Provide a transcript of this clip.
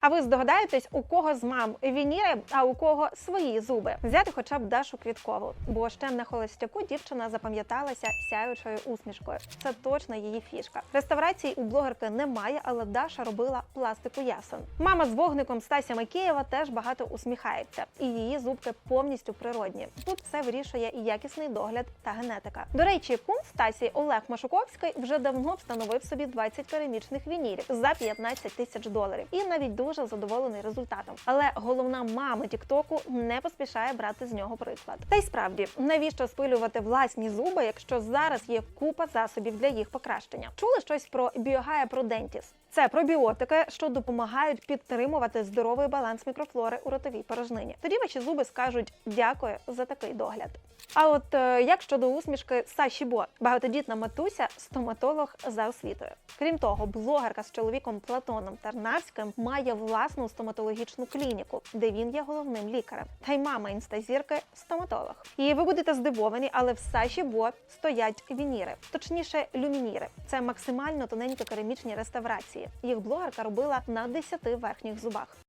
А ви здогадаєтесь, у кого з мам вініри, а у кого свої зуби? Взяти хоча б Дашу Квіткову, бо ще на холостяку дівчина запам'яталася сяючою усмішкою. Це точно її фішка. Реставрацій у блогерки немає, але Даша робила пластику ясен. Мама з вогником Стася Макеєва теж багато усміхається, і її зубки повністю природні. Тут все вирішує і якісний догляд та генетика. До речі, кум Стасі Олег Машуковський вже давно встановив собі 20 керамічних вінірів за 15 тисяч доларів і навіть дуже задоволений результатом. Але головна мама Тіктоку не поспішає брати з нього приклад. Та й справді, навіщо спилювати власні зуби, якщо зараз є купа засобів для їх покращення? Чули щось про Біогая Продентіс? Це пробіотики, що допомагають підтримувати здоровий баланс мікрофлори у ротовій порожнині. Тоді ваші зуби скажуть дякую за такий догляд. А от е, як щодо усмішки Саші Бо, багатодітна матуся, стоматолог за освітою. Крім того, блогерка з чоловіком Платоном Тарнавським має власну стоматологічну клініку, де він є головним лікарем. Та й мама інстазірки стоматолог. І ви будете здивовані, але в Саші Бо стоять вініри, точніше, люмініри. Це максимально тоненькі керамічні реставрації. Їх блогерка робила на 10 верхніх зубах.